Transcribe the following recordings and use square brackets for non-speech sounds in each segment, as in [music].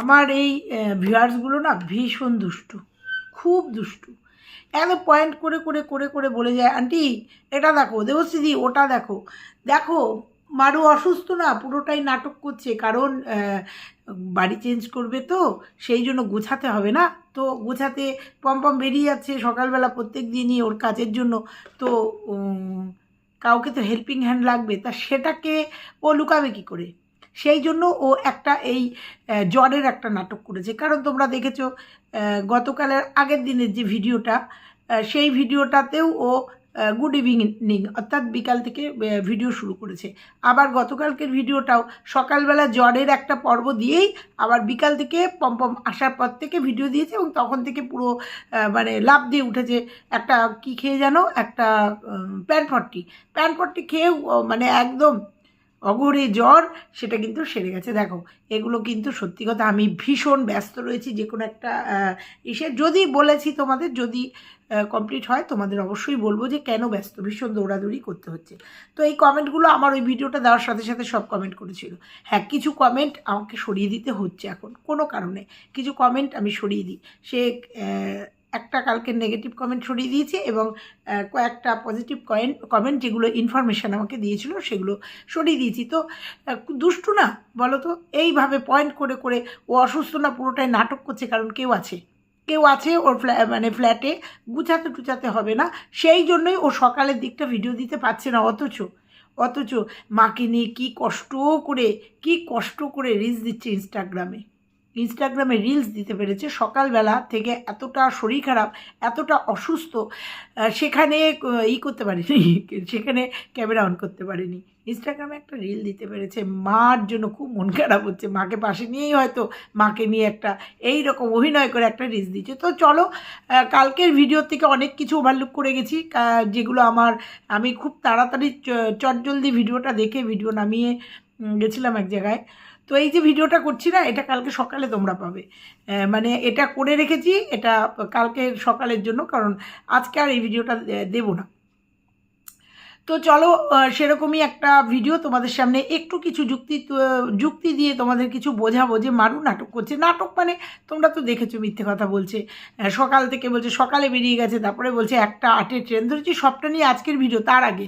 আমার এই ভিউয়ার্সগুলো না ভীষণ দুষ্টু, খুব দুষ্টু। একদম পয়েন্ট করে করে করে করে বলে যায়, আন্টি, এটা দেখো, দেবশ্রীদি, ওটা দেখো। দেখো, মারু অসুস্থ না, পুরোটাই নাটক করছে, কারণ বাড়ি চেঞ্জ করবে তো, সেই জন্য গোছাতে হবে না। তো গোছাতে পম্পম বেরিয়ে যাচ্ছে সকালবেলা প্রত্যেক দিনই ওর কাজের জন্য। তো কাউকে তো হেল্পিং হ্যান্ড লাগবে, তা সেটাকে ও লুকাবে কী করে? সেই জন্য ও একটা এই জ্বরের একটা নাটক করেছে। কারণ তোমরা দেখেছ গতকালের আগের দিনের যে ভিডিওটা সেই ভিডিওটাতেও ও গুড ইভিনিং, অর্থাৎ বিকাল থেকে ভিডিও শুরু করেছে। আবার গতকালকের ভিডিওটাও সকালবেলা জ্বরের একটা পর্ব দিয়েই আবার বিকাল থেকে পম্পম আসার পর থেকে ভিডিও দিয়েছে এবং তখন থেকে পুরো মানে লাভ দিয়ে উঠেছে একটা কি খেয়ে যেন একটা প্যানপট্টি প্যানপট্টি খেয়েও ও মানে একদম অঘরে জ্বর, সেটা কিন্তু সেরে গেছে। দেখো, এগুলো কিন্তু সত্যি কথা, আমি ভীষণ ব্যস্ত রয়েছি যে কোনো একটা ইসে। যদি বলেছি তোমাদের, যদি কমপ্লিট হয়, তোমাদের অবশ্যই বলব যে কেন ব্যস্ত, ভীষণ দৌড়াদৌড়ি করতে হচ্ছে। তো এই কমেন্টগুলো আমার ওই ভিডিওটা দেওয়ার সাথে সাথে সব কমেন্ট করেছিল। হ্যাঁ কিছু কমেন্ট আমাকে সরিয়ে দিতে হচ্ছে এখন, কোনো কারণে। কিছু কমেন্ট আমি সরিয়ে দিই। সে একটা কালকে নেগেটিভ কমেন্ট সরিয়ে দিয়েছে এবং কয়েকটা পজিটিভ কয়েন্ট কমেন্ট যেগুলো ইনফরমেশান আমাকে দিয়েছিল সেগুলো সরিয়ে দিয়েছি। তো দুষ্টু না, বলো তো, এইভাবে পয়েন্ট করে করে ও অসুস্থ না, পুরোটাই নাটক করছে কারণ কেউ আছে। কেউ আছে ওর ফ্ল্যা মানে ফ্ল্যাটে গুছাতে টুচাতে হবে না। সেই জন্যই ও সকালের দিকটা ভিডিও দিতে পারছে না অথচ। অথচ মাকে নিয়ে কী কষ্ট করে, কি কষ্ট করে রিলস দিচ্ছে ইনস্টাগ্রামে ইনস্টাগ্রামে রিলস দিতে পেরেছে। সকালবেলা থেকে এতটা শরীর খারাপ, এতটা অসুস্থ সেখানে ই করতে পারিনি, [laughs] সেখানে ক্যামেরা অন করতে পারিনি। ইনস্টাগ্রামে একটা রিল দিতে পেরেছে। মার জন্য খুব মন খারাপ হচ্ছে। মাকে পাশে নিয়েই হয়তো মাকে নিয়ে একটা এই রকম অভিনয় করে একটা রিলস দিচ্ছে তো চলো কালকের ভিডিও থেকে অনেক কিছু ওভারলুক করে গেছি। যেগুলো আমার, আমি খুব তাড়াতাড়ি চটজলদি ভিডিওটা দেখে ভিডিও নামিয়ে গেছিলাম এক জায়গায়। তো এই যে ভিডিওটা করছি না, এটা কালকে সকালে তোমরা পাবে। মানে এটা করে রেখেছি, এটা কালকে সকালের জন্য, কারণ আজকে আর এই ভিডিওটা দেবো না। তো চলো সেরকমই একটা ভিডিও তোমাদের সামনে, একটু কিছু যুক্তি যুক্তি দিয়ে তোমাদের কিছু বোঝাবো যে মারু নাটক করছে। নাটক মানে তোমরা তো দেখেছ মিথ্যে কথা বলছে। সকাল থেকে বলছে, সকালে বেরিয়ে গেছে, তারপরে বলছে, একটা আটের ট্রেন ধরেছি, সবটা নিয়ে আজকের ভিডিও, তার আগে।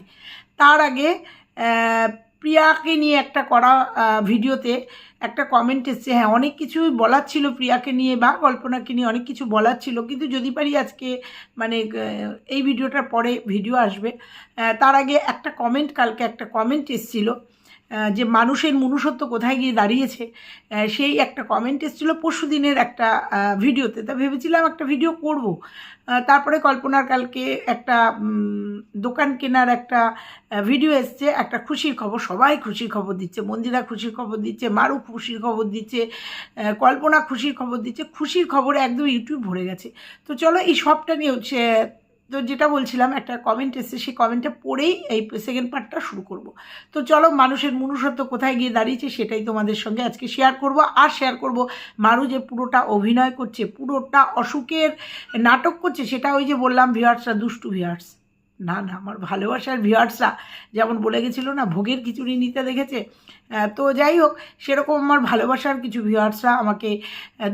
তার আগে প্রিয়াকে নিয়ে একটা করা ভিডিওতে একটা কমেন্ট এসছে। হ্যাঁ অনেক কিছুই বলার ছিল প্রিয়াকে নিয়ে বা কল্পনাকে নিয়ে অনেক কিছু বলার ছিল। কিন্তু যদি পারি আজকে মানে এই ভিডিওটার পরে ভিডিও আসবে। তার আগে একটা কমেন্ট কালকে একটা কমেন্ট এসেছিল। যে মানুষের মনুষ্যত্ব কোথায় গিয়ে দাঁড়িয়েছে সেই একটা কমেন্ট এসেছিল পরশু দিনের একটা ভিডিওতে। তা ভেবেছিলাম একটা ভিডিও করব। তারপরে কল্পনার কালকে একটা দোকান কেনার একটা ভিডিও এসছে। একটা খুশির খবর, সবাই খুশির খবর দিচ্ছে। মন্দিরা খুশির খবর দিচ্ছে, মারু খুশির খবর দিচ্ছে কল্পনা খুশির খবর দিচ্ছে। খুশির খবরে একদম ইউটিউব ভরে গেছে। তো চলো এই সবটা নিয়ে তো যেটা বলছিলাম, একটা কমেন্ট এসছে, সেই কমেন্টটা পড়েই এই সেকেন্ড পার্টটা শুরু করব। তো চলো, মানুষের মনুষ্যত্ব কোথায় গিয়ে দাঁড়িয়েছে সেটাই তোমাদের সঙ্গে আজকে শেয়ার করব। আর শেয়ার করব মারু যে পুরোটা অভিনয় করছে, পুরোটা অসুখের নাটক করছে, সেটা ওই যে বললাম ভিউয়ার্সরা দুষ্টু ভিউয়ার্স না না, আমার ভালোবাসার ভিউয়ার্সরা যেমন বলে গেছিল না, ভোগের খিচুড়ি নিতে দেখেছে তো যাই হোক, সেরকম আমার ভালোবাসার কিছু ভিউয়ার্সরা আমাকে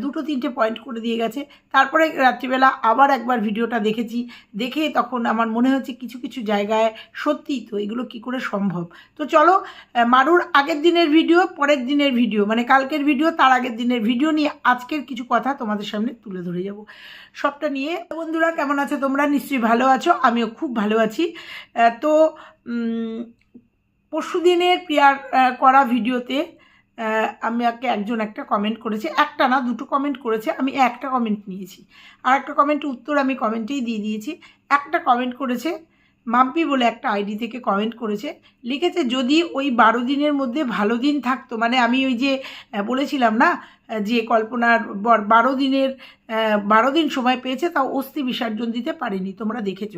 দুটো তিনটে পয়েন্ট করে দিয়ে গেছে। তারপরে রাত্রিবেলা আবার একবার ভিডিওটা দেখেছি। দেখে তখন আমার মনে হচ্ছে কিছু কিছু জায়গায় সত্যি তো এগুলো কি করে সম্ভব? তো চলো মারুর আগের দিনের ভিডিও পরের দিনের ভিডিও মানে কালকের ভিডিও তার আগের দিনের ভিডিও নিয়ে আজকের কিছু কথা তোমাদের সামনে তুলে ধরে যাব। সবটা নিয়ে, বন্ধুরা কেমন আছো তোমরা? নিশ্চয়ই ভালো আছো, আমিও খুব ভালো আছি। তো পরশু দিনের প্রিয়ার করা ভিডিওতে আহ, আমাকে একজন একটা কমেন্ট করেছে। একটা না দুটো কমেন্ট করেছে। আমি একটা কমেন্ট নিয়েছি। আর একটা কমেন্ট উত্তর আমি কমেন্টেই দিয়ে দিয়েছি। একটা কমেন্ট করেছে মাম্পি বলে একটা আইডি থেকে কমেন্ট করেছে। লিখেছে যদি ওই বারো দিনের মধ্যে ভালো দিন থাকতো মানে আমি ওই যে বলেছিলাম না যে কল্পনার বর দিনের বারো দিন সময় পেয়েছে তাও অস্থি বিসর্জন দিতে পারেনি তোমরা দেখেছ।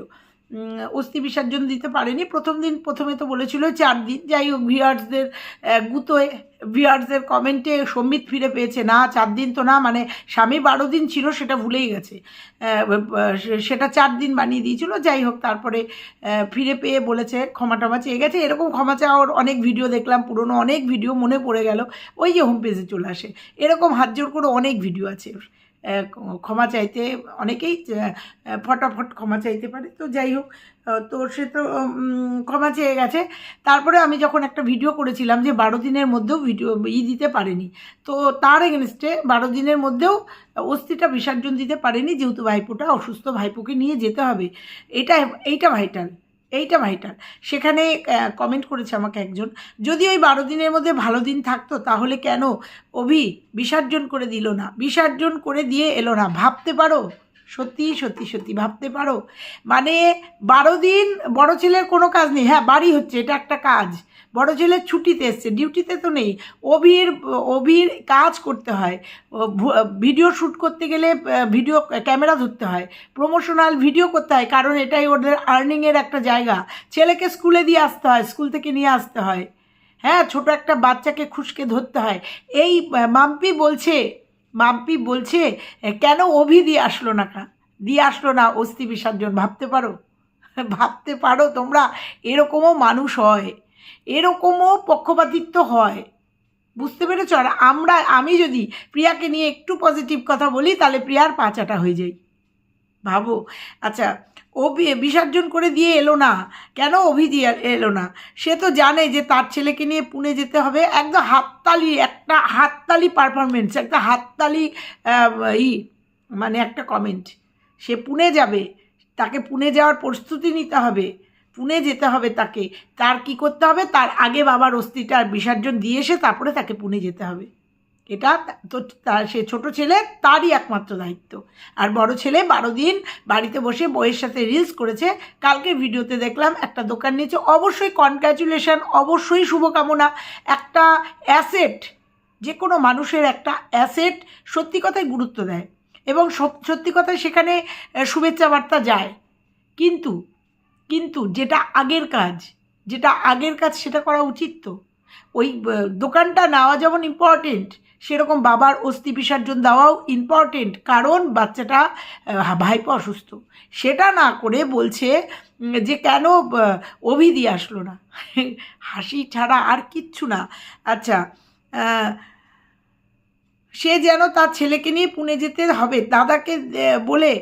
অস্থি বিসর্জন দিতে পারেনি। প্রথম দিন প্রথমে তো বলেছিল, চার দিন। যাই হোক ভিউয়ার্সদের গুতোয় ভিউয়ার্সদের কমেন্টে সম্বিত ফিরে পেয়েছে, না, চার দিন তো না। মানে স্বামী বারো দিন ছিল, সেটা ভুলেই গেছে। সেটা চার দিন বানিয়ে দিয়েছিল, যাই হোক, তারপরে ফিরে পেয়ে বলেছে, ক্ষমা টমা চেয়ে গেছে। এরকম ক্ষমা চাওয়ার অনেক ভিডিও দেখলাম, পুরনো অনেক ভিডিও মনে পড়ে গেল, ওই যে হোম পেজে চলে আসে। এরকম হাত জোর করে অনেক ভিডিও আছে। ক্ষমা চাইতে অনেকেই ফটাফট ক্ষমা চাইতে পারে। তো যাই হোক তো সে তো ক্ষমা চেয়ে গেছে। তারপরে আমি যখন একটা ভিডিও করেছিলাম যে বারো দিনের মধ্যেও ভিডিও ই দিতে পারেনি। তো তার এগেনস্টে বারো দিনের মধ্যেও অস্থিটা বিসর্জন দিতে পারেনি, যেহেতু ভাইপোটা অসুস্থ, ভাইপোকে নিয়ে যেতে হবে। এটা, এইটা ভাইটাল এইটা ভাইটাল সেখানে কমেন্ট করেছে আমাকে একজন, যদি ওই বারো দিনের মধ্যে ভালো দিন থাকতো, তাহলে কেন অভি বিসর্জন করে দিল না? বিসর্জন করে দিয়ে এলো না? ভাবতে পারো? সত্যি সত্যি সত্যি ভাবতে পারো? মানে বারো দিন বড় ছেলের কোনো কাজ নেই। হ্যাঁ বাড়ি হচ্ছে, এটা একটা কাজ। বড় ছেলে ছুটিতে এসছে, ডিউটিতে তো নেই। অভির অভির কাজ করতে হয়। ভিডিও শ্যুট করতে গেলে ভিডিও, ক্যামেরা ধরতে হয়। প্রমোশনাল ভিডিও করতে হয়, কারণ এটাই ওদের আর্নিংয়ের একটা জায়গা। ছেলেকে স্কুলে দিয়ে আসতে হয়, স্কুল থেকে নিয়ে আসতে হয়। হ্যাঁ ছোট একটা বাচ্চাকে খুশকে ধরতে হয়। এই মাম্পি বলছে মাম্পি বলছে কেন অভি দিয়ে আসলো না কা? দিয়ে আসলো না অস্থি বিসর্জন, ভাবতে পারো? ভাবতে পারো তোমরা? এরকমও মানুষ হয়। এরকমও পক্ষপাতিত্ব হয়। বুঝতে পেরেছ? আর আমরা, আমি যদি প্রিয়াকে নিয়ে একটু পজিটিভ কথা বলি, তাহলে প্রিয়ার পাঁচাটা হয়ে যায়। ভাবো। আচ্ছা ও বিসর্জন করে দিয়ে এলো না। কেন অভি দিয়ে এলো না? সে তো জানে যে তার ছেলেকে নিয়ে পুনে যেতে হবে। একদম হাততালি, একটা হাততালি পারফরমেন্স একটা হাততালি ই মানে একটা কমেন্ট সে পুনে যাবে। তাকে পুনে যাওয়ার প্রস্তুতি নিতে হবে। পুনে যেতে হবে তাকে। তার কি করতে হবে? তার আগে বাবার অস্থিটা বিসর্জন দিয়ে এসে তারপরে তাকে পুনে যেতে হবে। এটা তো তার সে ছোট ছেলে, তারই একমাত্র দায়িত্ব। আর বড় ছেলে বারো দিন বাড়িতে বসে বইয়ের সাথে রিলস করেছে। কালকে ভিডিওতে দেখলাম একটা দোকান নিয়েছে। অবশ্যই কনগ্র্যাচুলেশন অবশ্যই শুভকামনা। একটা অ্যাসেট যে কোনো মানুষের একটা অ্যাসেট সত্যি কথায় গুরুত্ব দেয়। এবং সত্যি কথায় সেখানে শুভেচ্ছা বার্তা যায়। কিন্তু কিন্তু যেটা আগের কাজ, যেটা আগের কাজ সেটা করা উচিত তো। ওই দোকানটা নেওয়া যেমন ইম্পর্টেন্ট সেরকম বাবার অস্থি বিসর্জন দেওয়াও ইম্পর্টেন্ট কারণ বাচ্চাটা ভাইপো অসুস্থ। সেটা না করে বলছে যে কেন অভিধি আসলো না? [laughs] হাসি ছাড়া আর কিচ্ছু না। আচ্ছা সে যেন তার ছেলেকে নিয়ে পুনে যেতে হবে। দাদাকে বলে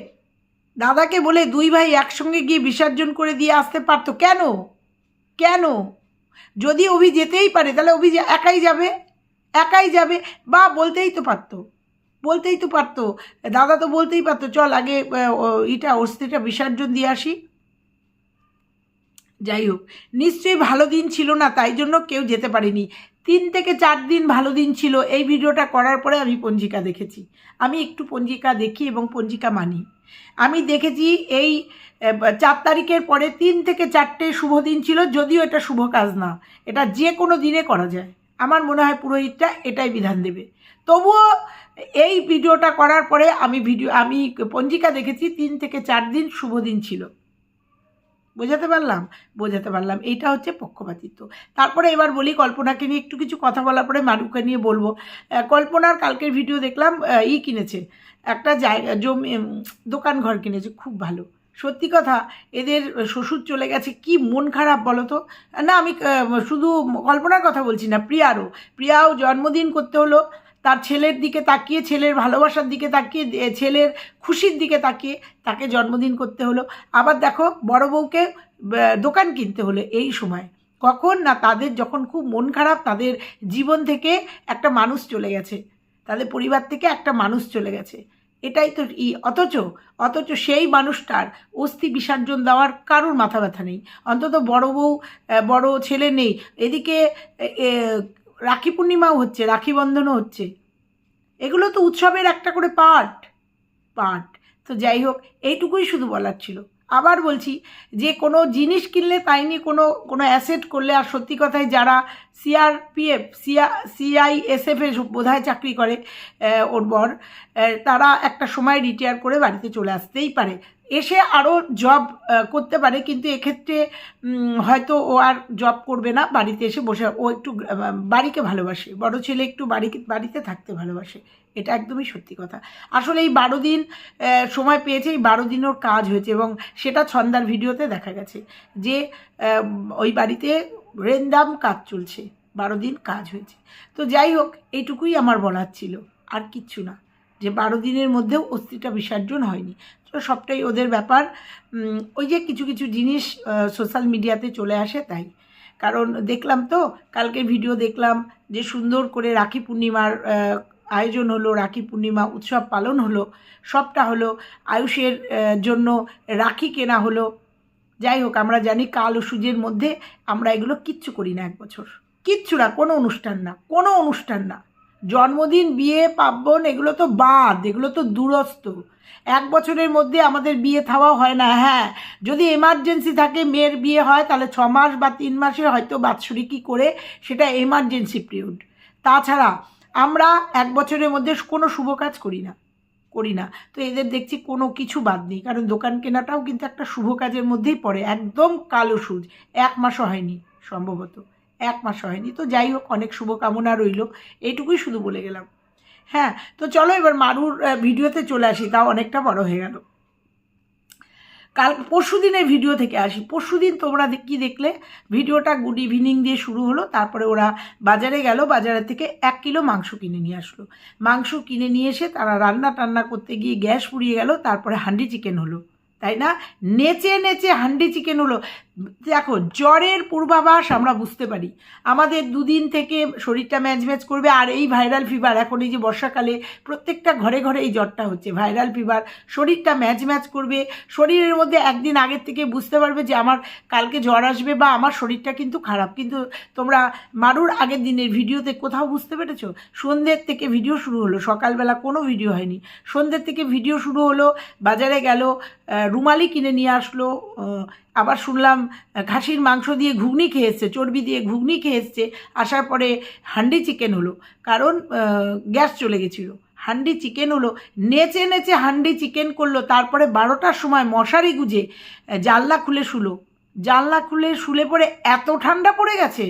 দাদাকে বলে দুই ভাই একসঙ্গে গিয়ে বিসর্জন করে দিয়ে আসতে পারতো। কেন? কেন? যদি অভি যেতেই পারে, তাহলে অভি একাই যাবে? একাই যাবে? বা বলতেই তো পারতো। বলতেই তো পারতো। দাদা তো বলতেই পারতো, চল আগে ইটা, অস্থিটা বিসর্জন দিয়ে আসি। যাই হোক, নিশ্চয়ই ভালো দিন ছিল না, তাই জন্য কেউ যেতে পারেনি। তিন থেকে চার দিন ভালো দিন ছিল। এই ভিডিওটা করার পরে আমি পঞ্জিকা দেখেছি। আমি একটু পঞ্জিকা দেখি এবং পঞ্জিকা মানি। আমি দেখেছি এই চার তারিখের পরে তিন থেকে চারটে শুভ দিন ছিল, যদিও এটা শুভ কাজ না। এটা যে কোনো দিনে করা যায়। আমার মনে হয় পুরোহিতটা এটাই বিধান দেবে। তবুও এই ভিডিওটা করার পরে আমি ভিডিও, আমি পঞ্জিকা দেখেছি, তিন থেকে চার দিন শুভ দিন ছিল। বোঝাতে পারলাম? বোঝাতে পারলাম। এইটা হচ্ছে পক্ষপাতিত্ব। তারপরে এবার বলি কল্পনাকে নিয়ে একটু কিছু কথা বলার পরে মারুকে নিয়ে বলব। কল্পনার কালকের ভিডিও দেখলাম ই কিনেছে। একটা জায়গা জমি দোকান ঘর কিনেছে। খুব ভালো। সত্যি কথা, এদের শ্বশুর চলে গেছে। কি মন খারাপ বলো তো? না, আমি শুধু কল্পনার কথা বলছি না, প্রিয়ারও। প্রিয়াও জন্মদিন করতে হলো। তার ছেলের দিকে তাকিয়ে, ছেলের ভালোবাসার দিকে তাকিয়ে ছেলের খুশির দিকে তাকিয়ে তাকে জন্মদিন করতে হলো। আবার দেখো, বড় বউকে দোকান কিনতে হলো এই সময়। কখন না তাদের যখন খুব মন খারাপ, তাদের জীবন থেকে একটা মানুষ চলে গেছে। তাদের পরিবার থেকে একটা মানুষ চলে গেছে। এটাই তো ই, অথচ অথচ সেই মানুষটার অস্থি বিসর্জন দেওয়ার কারোর মাথা ব্যথা নেই। অন্তত বড় বউ বড় ছেলে নেই। এদিকে রাখি পূর্ণিমাও হচ্ছে, রাখি বন্ধনও হচ্ছে। এগুলো তো উৎসবের একটা করে পার্ট পার্ট। তো যাই হোক, এইটুকুই শুধু বলার ছিল। আবার বলছি, যে কোনো জিনিস কিনলে তাই নিয়ে কোনো কোনো অ্যাসেট করলে, আর সত্যি কথায় যারা সিআরপিএফ সিআ সিআইএসএফে বোধহয় চাকরি করে ওর বর তারা একটা সময় রিটায়ার করে বাড়িতে চলে আসতেই পারে। এসে আরও জব করতে পারে, কিন্তু এক্ষেত্রে হয়তো ও আর জব করবে না, বাড়িতে এসে বসে, ও একটু বাড়িকে ভালোবাসে, বড় ছেলে একটু বাড়ি, বাড়িতে থাকতে ভালোবাসে, এটা একদমই সত্যি কথা। আসলে এই বারো দিন সময় পেয়েছে, এই বারো দিন ওর কাজ হয়েছে, এবং সেটা ছন্দার ভিডিওতে দেখা গেছে যে ওই বাড়িতে রেন্দাম কাজ চলছে, বারো দিন কাজ হয়েছে। তো যাই হোক এইটুকুই আমার বলার ছিল, আর কিচ্ছু না, যে বারো দিনের মধ্যেও অস্থিটা বিসর্জন হয়নি। তো সবটাই ওদের ব্যাপার। ওই যে কিছু কিছু জিনিস সোশ্যাল মিডিয়াতে চলে আসে তাই। কারণ দেখলাম তো, কালকে ভিডিও দেখলাম যে সুন্দর করে রাখি পূর্ণিমার আয়োজন হলো, রাখি পূর্ণিমা উৎসব পালন হলো, সবটা হলো আয়ুষের জন্য রাখি কেনা হলো। যাই হোক, আমরা জানি কাল ও সূর্যের মধ্যে আমরা এগুলো কিচ্ছু করি না এক বছর। কিচ্ছু না, কোনো অনুষ্ঠান না, কোনো অনুষ্ঠান না। জন্মদিন, বিয়ে, পার্বণ, এগুলো তো বাদ, এগুলো তো দূরস্থ। এক বছরের মধ্যে আমাদের বিয়ে থাওয়া হয় না হ্যাঁ। যদি এমার্জেন্সি থাকে, মেয়ের বিয়ে হয়, তাহলে ছ মাস বা তিন মাসে হয়তো বাৎসরিকী করে সেটা এমার্জেন্সি পিরিয়ড তাছাড়া আমরা এক বছরের মধ্যে কোনো শুভ কাজ করি না করি না। তো এদের দেখছি কোনো কিছু বাদ নেই, কারণ দোকান কেনাটাও কিন্তু একটা শুভ কাজের মধ্যেই পড়ে, একদম কালো সুজ এক মাসও হয়নি, সম্ভবত। এক মাস হয়নি। তো যাই হোক, অনেক শুভকামনা রইল। এইটুকুই শুধু বলে গেলাম। হ্যাঁ তো চলো এবার মারুর ভিডিওতে চলে আসি। তাও অনেকটা বড় হয়ে গেল। কাল, পরশু দিনের ভিডিও থেকে আসি। পরশু দিন তোমরা কি দেখলে? ভিডিওটা গুড ইভিনিং দিয়ে শুরু হলো। তারপরে ওরা বাজারে গেল। বাজারে থেকে এক কিলো মাংস কিনে নিয়ে আসলো। মাংস কিনে নিয়ে এসে তারা রান্না টান্না করতে গিয়ে গ্যাস পুড়িয়ে গেল। তারপরে হান্ডি চিকেন হলো। তাই না? নেচে নেচে হান্ডি চিকেন হলো। দেখো, জ্বরের পূর্বাভাস আমরা বুঝতে পারি। আমাদের দুদিন থেকে শরীরটা ম্যাচ ম্যাচ করবে, আর এই ভাইরাল ফিভার এখন এই যে বর্ষাকালে প্রত্যেকটা ঘরে ঘরে এই জ্বরটা হচ্ছে। ভাইরাল ফিভার শরীরটা ম্যাচ ম্যাচ করবে। শরীরের মধ্যে একদিন আগের থেকে বুঝতে পারবে যে আমার কালকে জ্বর আসবে বা আমার শরীরটা কিন্তু খারাপ। কিন্তু তোমরা মারুর আগের দিনের ভিডিওতে কোথাও বুঝতে পেরেছ? সন্ধ্যের থেকে ভিডিও শুরু হলো। সকালবেলা কোনো ভিডিও হয়নি। সন্ধ্যের থেকে ভিডিও শুরু হলো, বাজারে গেল রুমালি কিনে নিয়ে আসলো আবার শুনলাম খাসির মাংস দিয়ে ঘুগনি খেয়ে এসছে, চর্বি দিয়ে ঘুগনি খেয়ে এসছে, আসার পরে হান্ডি চিকেন হলো। কারণ গ্যাস চলে গেছিল। হান্ডি চিকেন হলো, নেচে নেচে হান্ডি চিকেন করল। তারপরে বারোটার সময় মশারি গুজে জানলা খুলে শুলো। জানলা খুলে শুলে পরে এত ঠান্ডা পড়ে গেছে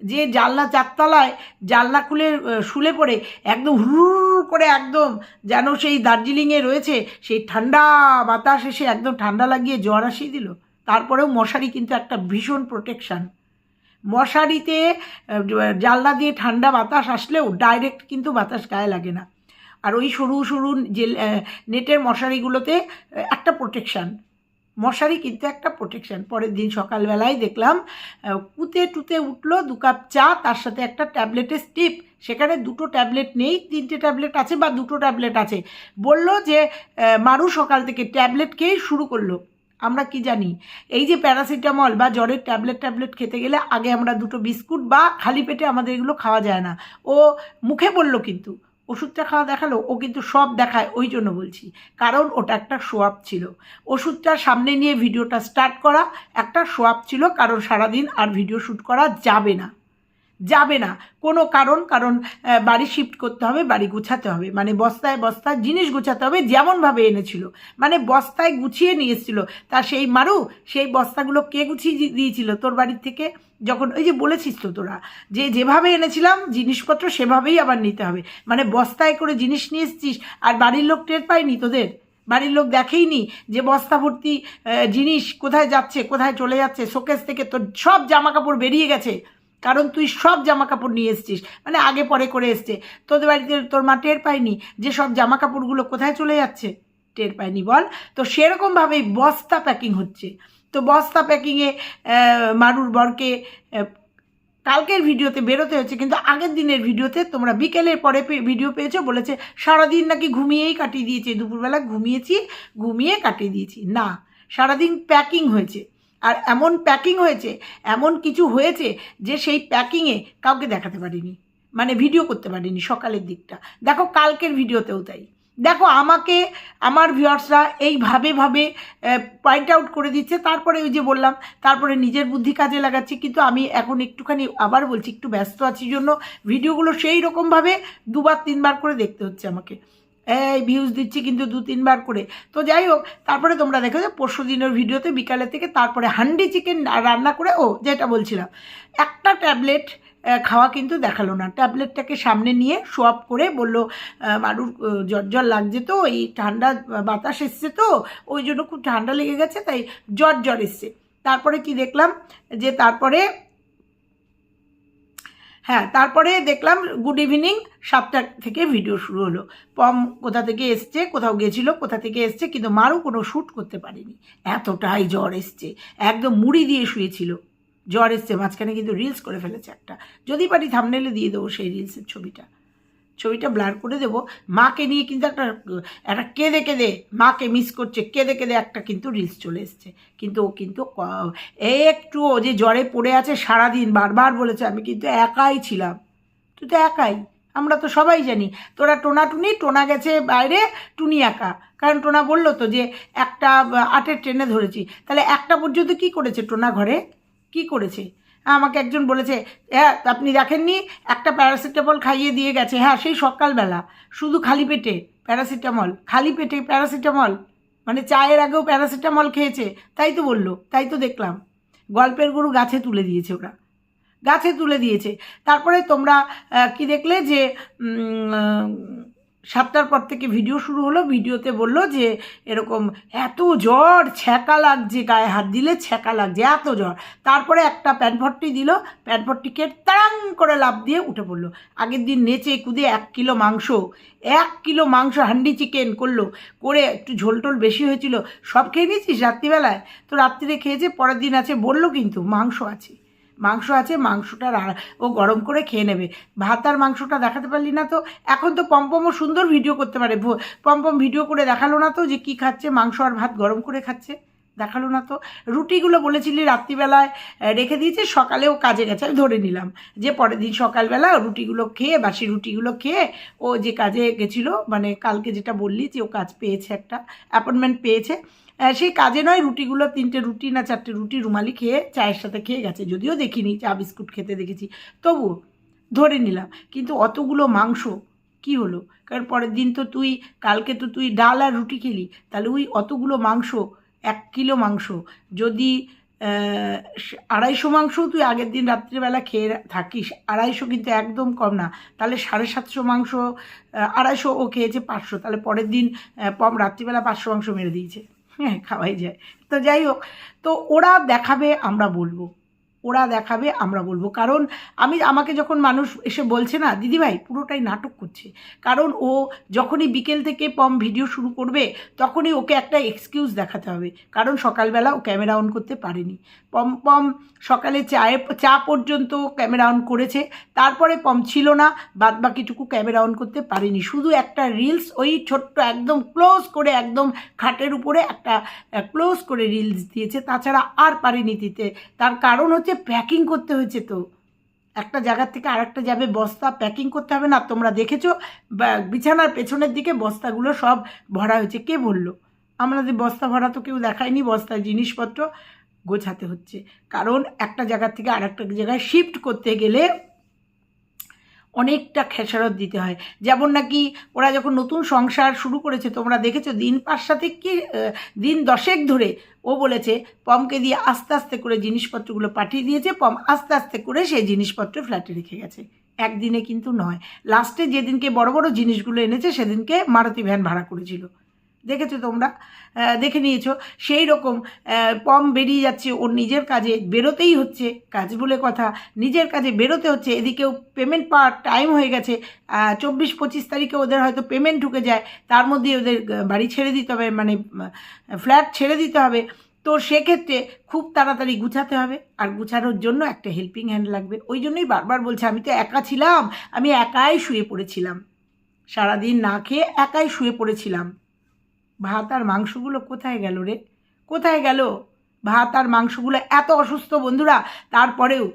যে জানলা চারতলায় জানলা খুলে শুলে পড়ে একদম হুর করে একদম যেন সেই দার্জিলিংয়ে রয়েছে, সেই ঠান্ডা বাতাস এসে একদম ঠান্ডা লাগিয়ে জ্বর আসিয়ে দিল। তারপরেও মশারি কিন্তু একটা ভীষণ প্রোটেকশান মশারিতে জানলা দিয়ে ঠান্ডা বাতাস আসলেও ডাইরেক্ট কিন্তু বাতাস গায়ে লাগে না। আর ওই সরু সরু যে নেটের মশারিগুলোতে একটা প্রোটেকশান মশারি কিন্তু একটা প্রোটেকশান পরের দিন সকালবেলায় দেখলাম কুতে টুতে উঠল দু কাপ চা, তার সাথে একটা ট্যাবলেটের স্টিপ। সেখানে দুটো ট্যাবলেট নেই, তিনটে ট্যাবলেট আছে বা দুটো ট্যাবলেট আছে। বলল যে মারু সকাল থেকে ট্যাবলেট খেয়েই শুরু করল। আমরা কি জানি? এই যে প্যারাসিটামল বা জ্বরের ট্যাবলেট ট্যাবলেট খেতে গেলে আগে আমরা দুটো বিস্কুট বা খালি পেটে আমাদের এগুলো খাওয়া যায় না। ও মুখে বলল কিন্তু, ওষুধটা খাওয়া দেখাল, ও কিন্তু সব দেখায়, ওই জন্য বলছি। কারণ ওটা একটা সোয়াব ছিল। ওষুধটা সামনে নিয়ে ভিডিওটা স্টার্ট করা একটা সোয়াব ছিল, কারণ সারাদিন আর ভিডিও শ্যুট করা যাবে না। যাবে না। কোনো কারণ কারণ বাড়ি শিফট করতে হবে, বাড়ি গুছাতে হবে। মানে বস্তায় বস্তায় জিনিস গুছাতে হবে যেমনভাবে এনেছিল। মানে বস্তায় গুছিয়ে নিয়ে তা সেই মারু, সেই বস্তাগুলো কে গুছিয়ে দিয়েছিল তোর বাড়ির থেকে? যখন, ওই যে বলেছিস তো তোরা, যে যেভাবে এনেছিলাম, জিনিসপত্র সেভাবেই আবার নিতে হবে। মানে বস্তায় করে জিনিস নিয়ে এসেছিস, আর বাড়ির লোক টের পায়নি তোদের? বাড়ির লোক দেখেইনি যে বস্তা ভর্তি জিনিস কোথায় যাচ্ছে, কোথায় চলে যাচ্ছে, শোকেস থেকে তোর সব জামা কাপড় বেরিয়ে গেছে? কারণ তুই সব জামা কাপড় নিয়ে এসছিস। মানে আগে পরে করে এসছে। তোদের বাড়িতে তোর মা টের পায়নি যে সব জামা কাপড়গুলো কোথায় চলে যাচ্ছে? টের পায়নি, বল। তো সেরকমভাবেই বস্তা প্যাকিং হচ্ছে। তো বস্তা প্যাকিংয়ে মারুর বরকে কালকের ভিডিওতে বেরোতে হচ্ছে কিন্তু আগের দিনের ভিডিওতে তোমরা বিকেলের পরে ভিডিও পেয়েছ, বলেছে, সারাদিন নাকি ঘুমিয়েই কাটিয়ে দিয়েছে। দুপুরবেলা ঘুমিয়েছি, ঘুমিয়ে কাটিয়ে দিয়েছি। না, সারাদিন প্যাকিং হয়েছে। আর এমন প্যাকিং হয়েছে, এমন কিছু হয়েছে যে সেই প্যাকিংয়ে কাউকে দেখাতে পারিনি। মানে ভিডিও করতে পারিনি সকালের দিকটা। দেখো কালকের ভিডিওতেও তাই। দেখো আমাকে, আমার ভিউয়ার্সরা এইভাবে ভাবে পয়েন্ট আউট করে দিচ্ছে। তারপরে ওই যে বললাম, তারপরে নিজের বুদ্ধি কাজে লাগাচ্ছি। কিন্তু আমি এখন একটুখানি আবার বলছি, একটু ব্যস্ত আছি জন্য ভিডিওগুলো সেই রকমভাবে দুবার, তিনবার করে দেখতে হচ্ছে আমাকে। এই ভিউজ দিচ্ছি কিন্তু দু তিনবার করে। তো যাই হোক, তারপরে তোমরা দেখো যে পরশু দিনের ভিডিওতে বিকালে থেকে তারপরে হান্ডি চিকেন রান্না করে, ও যেটা বলছিলাম, একটা ট্যাবলেট খাওয়া কিন্তু দেখাল না। ট্যাবলেটটাকে সামনে নিয়ে আপ করে বলল মারুর জ্বর জ্বর লাগছে তো, এই ঠান্ডা বাতাস এসছে তো, ওই জন্য খুব ঠান্ডা লেগে গেছে, তাই জ্বর জ্বর এসছে। তারপরে কি দেখলাম যে তারপরে হ্যাঁ তারপরে দেখলাম গুড ইভিনিং সাতটা থেকে ভিডিও শুরু হলো। পম কোথা থেকে এসছে, কোথাও গেছিল, কোথা থেকে এসছে, কিন্তু মারও কোনো শ্যুট করতে পারিনি। এতটাই জ্বর এসছে, একদম মুড়ি দিয়ে শুয়েছিল। জ্বর এসছে, মাঝখানে কিন্তু রিলস করে ফেলেছে একটা। যদি পারি থামনেলে দিয়ে দেবো সেই রিলসের ছবিটা। ছবিটা ব্লার করে দেবো। মাকে নিয়ে কিন্তু একটা একটা কেঁদে কেঁদে মাকে মিস করছে, কেঁদে কেঁদে একটা কিন্তু রিলস চলে এসছে। কিন্তু ও কিন্তু একটু ও যে জ্বরে পড়ে আছে সারাদিন, বারবার বলেছে, আমি কিন্তু একাই ছিলাম। তুই তো একাই, আমরা তো সবাই জানি। তোরা টোনা টুনি, টোনা গেছে বাইরে, টুনি একা। কারণ টোনা বলল তো যে, একটা আটের ট্রেনে ধরেছি। তাহলে একটা পর্যন্ত কি করেছে টোনা ঘরে? কি করেছে? আমাকে একজন বলেছে হ্যাঁ আপনি দেখেননি একটা প্যারাসিটামল খাইয়ে দিয়ে গেছে। হ্যাঁ সেই সকালবেলা, শুধু খালি পেটে প্যারাসিটামল, খালি পেটে প্যারাসিটামল মানে চায়ের আগেও প্যারাসিটামল খেয়েছে, তাই তো বলল, তাই তো দেখলাম। গল্পের গরু গাছে তুলে দিয়েছে ওরা, গাছে তুলে দিয়েছে। তারপরে তোমরা কি দেখলে যে সাতটার পর থেকে ভিডিও শুরু হলো ভিডিওতে বলল যে, এরকম এত জ্বর, ছ্যাঁকা লাগছে, গায়ে হাত দিলে ছ্যাঁকা লাগছে, এত জ্বর। তারপরে একটা প্যান্টভট্টি দিল প্যান্টভট্টিকে তাং করে লাভ দিয়ে উঠে পড়ল। আগের দিন নেচে কুদে এক কিলো মাংস, এক কিলো মাংস হান্ডি চিকেন করল, করে একটু ঝোল টোল বেশি হয়েছিল, সব খেয়ে নিয়েছিস রাত্রিবেলায়? তো রাত্রিরে খেয়েছে, পরের দিন আছে, বলল কিন্তু মাংস আছে। মাংস আছে, মাংসটা ও গরম করে খেয়ে নেবে। ভাত আর মাংসটা দেখাতে পারলি না তো? এখন তো পম্পমও সুন্দর ভিডিও করতে পারে। পম্পম ভিডিও করে দেখাল না তো যে কি খাচ্ছে, মাংস আর ভাত গরম করে খাচ্ছে? দেখাল না তো? রুটিগুলো বলেছিলি রাত্রিবেলায় রেখে দিয়েছে সকালেও কাজে গেছে, আমি ধরে নিলাম। যে পরের দিন সকালবেলা রুটিগুলো খেয়ে, বাসি রুটিগুলো খেয়ে, ও যে কাজে গেছিল মানে কালকে যেটা বললি যে ও কাজ পেয়েছে একটা অ্যাপয়েন্টমেন্ট পেয়েছে সেই কাজে নয়, রুটিগুলো, তিনটে রুটি না চারটে রুটি রুমালি খেয়ে, চায়ের সাথে খেয়ে গেছে। যদিও দেখিনি, চা, বিস্কুট খেতে দেখেছি। তবুও ধরে নিলাম, কিন্তু অতগুলো মাংস কি হলো? কারণ পরের দিন তো তুই, কালকে তো তুই ডাল আর রুটি খেলি, তাহলে ওই অতগুলো মাংস, এক কিলো মাংস, যদি আড়াইশো মাংসও তুই আগের দিন রাত্রিবেলা খেয়ে থাকিস, আড়াইশো কিন্তু একদম কম না। তাহলে সাড়ে সাতশো মাংস আড়াইশো ও খেয়েছে পাঁচশো, তাহলে পরের দিন পম রাত্রিবেলা পাঁচশো মাংস মেরে দিয়েছে। হ্যাঁ খাওয়াই যায়। তো যাই হোক তো ওরা দেখাবে আমরা বলব। ওরা দেখাবে, আমরা বলব। কারণ আমি, আমাকে যখন মানুষ এসে বলছে না, দিদিভাই, পুরোটাই নাটক করছে। কারণ ও যখনই বিকেল থেকে পম ভিডিও শুরু করবে, তখনই ওকে একটা এক্সকিউজ দেখাতে হবে। কারণ সকালবেলা ও ক্যামেরা অন করতে পারেনি। পম পম সকালে চায়ে, চা পর্যন্ত ক্যামেরা অন করেছে। তারপরে পম ছিল না বাদ বাকিটুকু ক্যামেরা অন করতে পারেনি। শুধু একটা রিলস ওই ছোট্ট একদম ক্লোজ করে একদম খাটের উপরে একটা ক্লোজ করে রিলস দিয়েছে। তাছাড়া আর পারেনি দিতে। তার কারণ হচ্ছে প্যাকিং করতে হয়েছে তো। একটা জায়গার থেকে আরেকটা যাবে, বস্তা প্যাকিং করতে হবে না। তোমরা দেখেছ বিছানার পেছনের দিকে বস্তাগুলো সব ভরা হয়েছে। কে বলল? আমাদের বস্তা ভরা তো কেউ দেখায়নি বস্তার জিনিসপত্র গোছাতে হচ্ছে। কারণ একটা জায়গার থেকে আরেকটা জায়গায় শিফট করতে গেলে অনেকটা খেসারত দিতে হয়। যেমন নাকি ওরা যখন নতুন সংসার শুরু করেছে, তোমরা দেখেছ দিন পাঁচ সাথে কি দিন দশেক ধরে ও বলেছে, পমকে দিয়ে আস্তে আস্তে করে জিনিসপত্রগুলো পাঠিয়ে দিয়েছে, পম আস্তে আস্তে করে সেই জিনিসপত্র ফ্ল্যাটে রেখে গেছে। একদিনে কিন্তু নয়। লাস্টে যেদিনকে বড় বড় জিনিসগুলো এনেছে, সেদিনকে মারুতি ভ্যান ভাড়া করেছিল। দেখেছ তোমরা? দেখে নিয়েছো। সেই রকম পম বেরিয়ে যাচ্ছে ওর নিজের কাজে। বেরোতেই হচ্ছে কাজ বলে কথা। নিজের কাজে বেরোতে হচ্ছে। এদিকেও পেমেন্ট পাওয়ার টাইম হয়ে গেছে। চব্বিশ পঁচিশ তারিখে ওদের হয়তো পেমেন্ট ঢুকে যায়। তার মধ্যে ওদের বাড়ি ছেড়ে দিতে হবে মানে ফ্ল্যাট ছেড়ে দিতে হবে। তো সেক্ষেত্রে খুব তাড়াতাড়ি গুছাতে হবে। আর গুছানোর জন্য একটা হেল্পিং হ্যান্ড লাগবে। ওই জন্যই বারবার বলছে, আমি তো একা ছিলাম। আমি একাই শুয়ে পড়েছিলাম। সারাদিন না খেয়ে একাই শুয়ে পড়েছিলাম। ভাত আর মাংসগুলো কোথায় গেল রে? কোথায় গেল? ভাত আর মাংসগুলো এত অসুস্থ বন্ধুরা, তারপরেও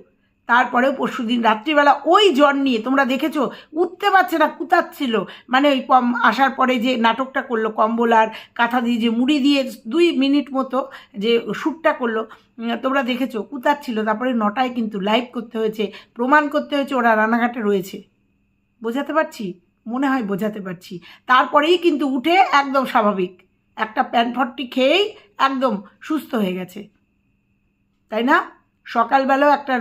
তারপরেও পরশু দিন রাত্রিবেলা ওই জ্বর নিয়ে, তোমরা দেখেছ? উঠতে পারছে না, কুতাচ্ছিল। মানে ওই কম, আসার পরে যে নাটকটা করল, কম্বল আর কাঁথা দিয়ে যে মুড়ি দিয়ে দুই মিনিট মতো যে শ্যুটটা করল তোমরা দেখেছ? কুতাচ্ছিল। তারপরে নটায় কিন্তু লাইভ করতে হয়েছে, প্রমাণ করতে হয়েছে, ওরা রানাঘাটে রয়েছে। বোঝাতে পারছি? মনে হয় বোঝাতে পারছি। তারপরেই কিন্তু উঠে একদম স্বাভাবিক। একটা প্যানফটটি খেয়েই একদম সুস্থ হয়ে গেছে। তাই না? সকালবেলাও একটা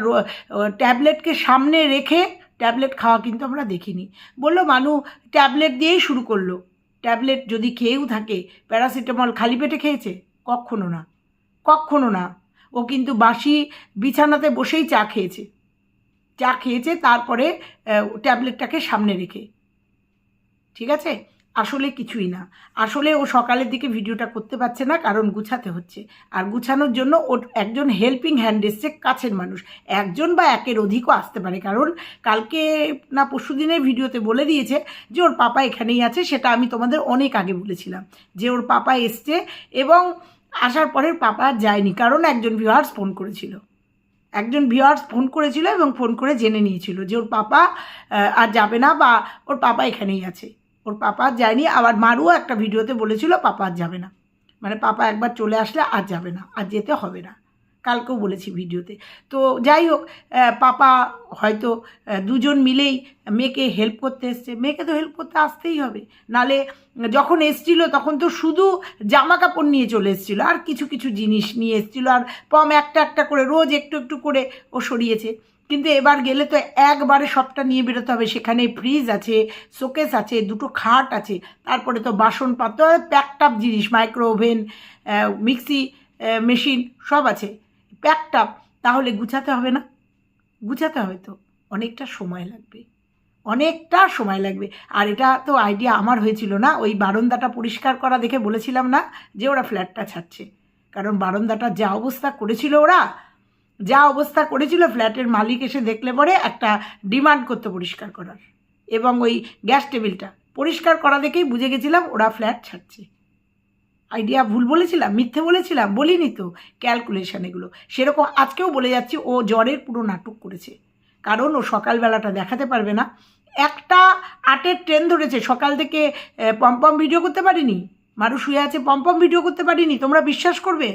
ট্যাবলেটকে সামনে রেখে ট্যাবলেট খাওয়া কিন্তু আমরা দেখিনি। বলল, মানু, ট্যাবলেট দিয়েই শুরু করল। ট্যাবলেট যদি খেয়েও থাকে, প্যারাসিটামল খালি পেটে খেয়েছে? কখনো না। কখনো না। ও কিন্তু বাসি বিছানাতে বসেই চা খেয়েছে। চা খেয়েছে, তারপরে ট্যাবলেটটাকে সামনে রেখে। ঠিক আছে? আসলে কিছুই না। আসলে ও সকালের দিকে ভিডিওটা করতে পারছে না, কারণ গুছাতে হচ্ছে। আর গুছানোর জন্য ওর একজন হেল্পিং হ্যান্ড এসছে, কাছের মানুষ। একজন বা একের অধিকও আসতে পারে, কারণ কালকে না পরশু দিনের ভিডিওতে বলে দিয়েছে যে, ওর পাপা এখানেই আছে। সেটা আমি তোমাদের অনেক আগে বলেছিলাম যে, ওর পাপা এসছে এবং আসার পরে পাপা যায়নি। কারণ একজন ভিউয়ার্স ফোন করেছিল। একজন ভিউয়ার্স ফোন করেছিল এবং ফোন করে জেনে নিয়েছিল যে, ওর পাপা আর যাবে না বা ওর পাপা এখানেই আছে। ওর পাপা যায়নি। আবার মারুও একটা ভিডিওতে বলেছিল, পাপা আর যাবে না। মানে পাপা একবার চলে আসলে আর যাবে না, আর যেতে হবে না। কালকেও বলেছি ভিডিওতে। তো যাই হোক পাপা হয়তো দুজন মিলেই মেয়েকে হেল্প করতে এসছে। মেয়েকে তো হেল্প করতে আসতেই হবে। নালে যখন এসছিল, তখন তো শুধু জামা কাপড় নিয়ে চলে এসেছিল, আর কিছু কিছু জিনিস নিয়ে এসেছিল। আর পম একটা একটা করে, রোজ একটু একটু করে ও সরিয়েছে। কিন্তু এবার গেলে তো একবারে সবটা নিয়ে বেরোতে হবে। সেখানে ফ্রিজ আছে শোকেস আছে, দুটো খাট আছে, তারপরে তো বাসনপত্র প্যাকটাপ জিনিস মাইক্রো ওভেন মিক্সি মেশিন সব আছে। প্যাকটাপ তাহলে গুছাতে হবে না? গুছাতে হবে তো। অনেকটা সময় লাগবে। অনেকটা সময় লাগবে। আর এটা তো আইডিয়া আমার হয়েছিল না। ওই বারান্দাটা পরিষ্কার করা দেখে বলেছিলাম না যে ওরা ফ্ল্যাটটা ছাড়ছে। কারণ বারান্দাটা যা অবস্থা করেছিল ওরা যা অবস্থা করেছিল ফ্ল্যাটের মালিক এসে দেখলে পরে একটা ডিমান্ড করতে পরিষ্কার করার। এবং ওই গ্যাস টেবিলটা পরিষ্কার করা দেখেই বুঝে গেছিলাম ওরা ফ্ল্যাট ছাড়ছে। আইডিয়া ভুল বলেছিলাম, মিথ্যে বলেছিলাম, বলিনি তো ক্যালকুলেশান এগুলো। সেরকম আজকেও বলে যাচ্ছি, ও জ্বরের পুরো নাটক করেছে। কারণ ও সকালবেলাটা দেখাতে পারবে না। একটা আটের ট্রেন ধরেছে, সকাল থেকে পম্পম ভিডিও করতে পারিনি? মারু শুয়ে আছে, পম্পম ভিডিও করতে পারিনি? তোমরা বিশ্বাস করবে?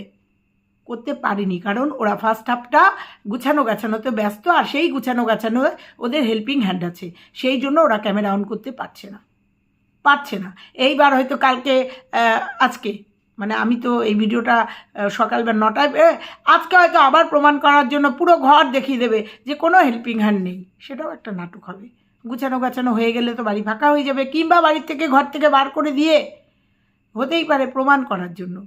করতে পারিনি। কারণ ওরা ফার্স্ট হাফটা গুছানো গাছানোতে ব্যস্ত আর সেই গুছানো গাছানো ওদের হেল্পিং হ্যান্ড আছে। সেই জন্য ওরা ক্যামেরা অন করতে পারছে না। পারছে না। এইবার হয়তো কালকে আজকে মানে আমি তো এই ভিডিওটা সকালবেলা নটায় আজকে হয়তো আবার প্রমাণ করার জন্য পুরো ঘর দেখিয়ে দেবে যে কোনো হেল্পিং হ্যান্ড নেই। সেটাও একটা নাটক হবে। গুছানো গাছানো হয়ে গেলে তো বাড়ি ফাঁকা হয়ে যাবে, কিংবা বাড়ির থেকে ঘর থেকে বার করে দিয়ে, হতেই পারে প্রমাণ করার জন্য।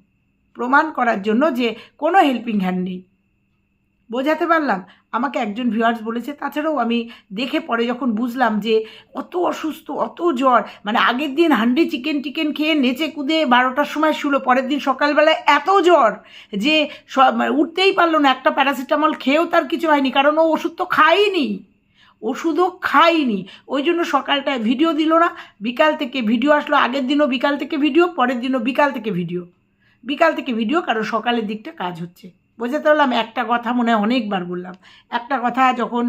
প্রমাণ করার জন্য যে কোনো হেল্পিং হ্যান্ড নেই। বোঝাতে পারলাম? আমাকে একজন ভিউয়ার্স বলেছে, তাছাড়াও আমি দেখে পরে যখন বুঝলাম যে অত অসুস্থ, অত জ্বর মানে আগের দিন হান্ডি চিকেন টিকেন খেয়ে নেচে কুদে বারোটার সময় শুলো, পরের দিন সকালবেলায় এত জ্বর যে মানে উঠতেই পারল না, একটা প্যারাসিটামল খেয়েও তার কিছু হয়নি, কারণ ও ওষুধ তো খাইনি। ওষুধও খাইনি। ওই জন্য সকালটায় ভিডিও দিল না, বিকাল থেকে ভিডিও আসলো, আগের দিনও বিকাল থেকে ভিডিও পরের দিনও বিকাল থেকে ভিডিও বিকাল থেকে ভিডিও কারও সকালের দিকটা কাজ হচ্ছে। বোঝাতে পারলাম একটা কথা মনে হয় অনেকবার বললাম। একটা কথা যখন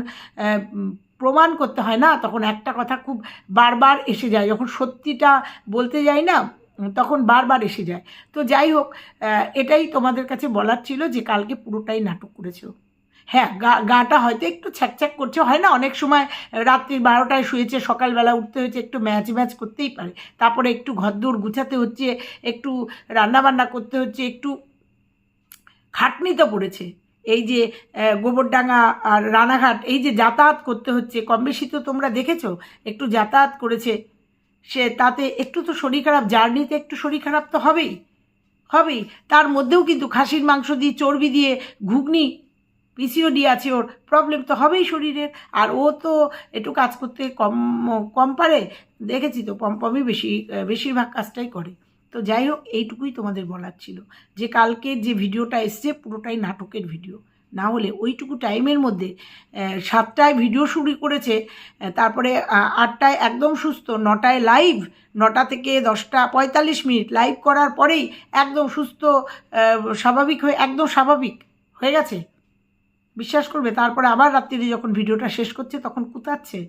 প্রমাণ করতে হয় না, তখন একটা কথা খুব বারবার এসে যায়। যখন সত্যিটা বলতে যাই না তখন বারবার এসে যায়। তো যাই হোক এটাই তোমাদের কাছে বলার ছিল যে কালকে পুরোটাই নাটক করেছ। হ্যাঁ গা, গাটা হয়তো একটু ছ্যাকছ্যাক করছে, হয় না? অনেক সময় রাত্রি বারোটায় শুয়েছে, সকালবেলা উঠতে হয়েছে, একটু ম্যাচ ম্যাচ করতেই পারে। তারপরে একটু ঘরদোর গুছাতে হচ্ছে, একটু রান্নাবান্না করতে হচ্ছে, একটু খাটনি তো পড়েছে। এই যে গোবরডাঙ্গা আর রানাঘাট, এই যে যাতায়াত করতে হচ্ছে, কম বেশি তো তোমরা দেখেছ? একটু যাতায়াত করেছে। সে, তাতে একটু তো শরীর খারাপ, জার্নিতে একটু শরীর খারাপ তো হবেই। হবেই। তার মধ্যেও কিন্তু খাসির মাংস দিয়ে, চর্বি দিয়ে, ঘুগনি পিসিওডি আছে, ওর প্রবলেম তো হবেই শরীরের। আর ও তো একটু কাজ করতে কম কম পারে। দেখেছি তো পমপমই বেশি, বেশিরভাগ কাজটাই করে। তো যাই হোক, এইটুকুই তোমাদের বলার ছিল। যে কালকে যে ভিডিওটা এসছে, পুরোটাই নাটকের ভিডিও। না হলে ওইটুকু টাইমের মধ্যে সাতটায় ভিডিও শুরু করেছে তারপরে আটটায় একদম সুস্থ, নটায় লাইভ, নটা থেকে দশটা পঁয়তাল্লিশ মিনিট লাইভ করার পরেই একদম সুস্থ স্বাভাবিক হয়ে, একদম স্বাভাবিক হয়ে গেছে। বিশ্বাস করবে, তারপরে আবার রাত্রিরে যখন ভিডিওটা শেষ করছে, তখন কুতাচ্ছে।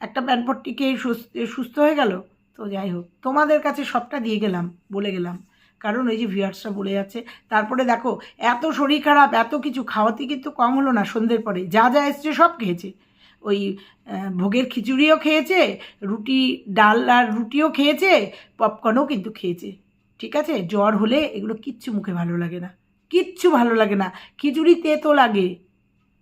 একটা প্যানপট্টিকে সুস্থ সুস্থ হয়ে গেল? তো যাই হোক, তোমাদের কাছে সবটা দিয়ে গেলাম, বলে গেলাম। কারণ ওই যে ভিউয়ার্সরা বলে যাচ্ছে, তারপরে দেখো, এত শরীর খারাপ, এত কিছু খাওয়াতে কিন্তু কম হলো না সন্ধ্যের পরে। যা যা এসছে সব খেয়েছে। ওই ভোগের খিচুড়িও খেয়েছে, রুটি, ডাল আর রুটিও খেয়েছে পপকর্নও কিন্তু খেয়েছে। ঠিক আছে? জ্বর হলে এগুলো কিচ্ছু মুখে ভালো লাগে না। কিচ্ছু ভালো লাগে না। খিচুড়ি তেতো লাগে।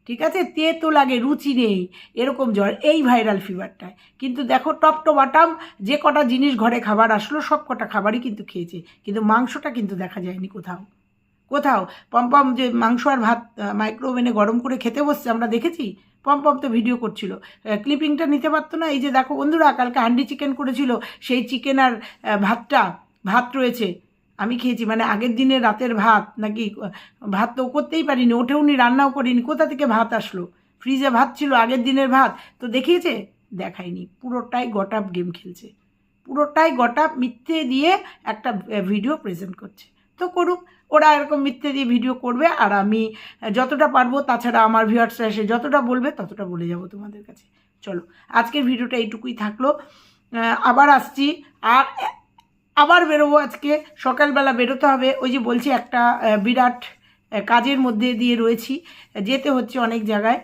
ঠিক আছে? তেতো লাগে, রুচি নেই। এরকম জ্বর, এই ভাইরাল ফিভারটায় কিন্তু দেখো, টপ টপ বাটাম যে কটা জিনিস ঘরে খাবার আসলো, সব কটা খাবারই কিন্তু খেয়েছে। কিন্তু মাংসটা কিন্তু দেখা যায়নি কোথাও। কোথাও? পম্পম যে মাংস আর ভাত মাইক্রোওভেনে গরম করে খেতে বসছে, আমরা দেখেছি? পম্পম তো ভিডিও করছিল। ক্লিপিংটা নিতে পারতো না? এই যে দেখো, বন্ধুরা, কালকে হান্ডি চিকেন করেছিল। সেই চিকেন আর ভাতটা, ভাত রয়েছে। আমি খেয়েছি মানে আগের দিনের রাতের ভাত নাকি, ভাত তো করতেই পারিনি ওঠেওনি রান্নাও করিনি, কোথা থেকে ভাত আসলো? ফ্রিজে ভাত ছিল, আগের দিনের ভাত। তো দেখিয়েছে? দেখায়নি, পুরোটাই গটাপ গেম খেলছে। পুরোটাই গটাপ মিথ্যে দিয়ে একটা ভিডিও প্রেজেন্ট করছে। তো করুক, ওরা এরকম মিথ্যে দিয়ে ভিডিও করবে, আর আমি যতটা পারব, তাছাড়া আমার ভিউয়ার্সরা এসে যতটা বলবে, ততটা বলে যাব তোমাদের কাছে। চলো, আজকের ভিডিওটা এইটুকুই থাকল। আবার আসছি, আর আবার বেরোবো আজকে। সকালবেলা বেরোতে হবে। ওই যে বলছি, একটা বিরাট কাজের মধ্যে দিয়ে রয়েছি। যেতে হচ্ছে অনেক জায়গায়।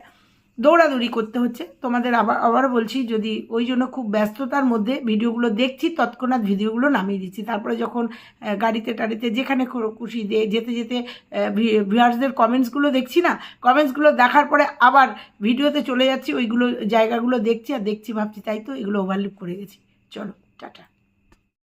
দৌড়াদৌড়ি করতে হচ্ছে। তোমাদের আবার আবার বলছি, যদি ওই জন্য খুব ব্যস্ততার মধ্যে ভিডিওগুলো দেখছি, তৎক্ষণাৎ ভিডিওগুলো নামিয়ে দিচ্ছি। তারপরে যখন গাড়িতে টাড়িতে যেখানে খুশি যেতে যেতে ভিউয়ার্সদের কমেন্টসগুলো দেখছি না কমেন্টসগুলো দেখার পরে আবার ভিডিওতে চলে যাচ্ছি। ওইগুলো জায়গাগুলো দেখছি আর দেখছি, ভাবছি তাই তো এগুলো ওভারলুক করে গেছি। চলো, টাটা।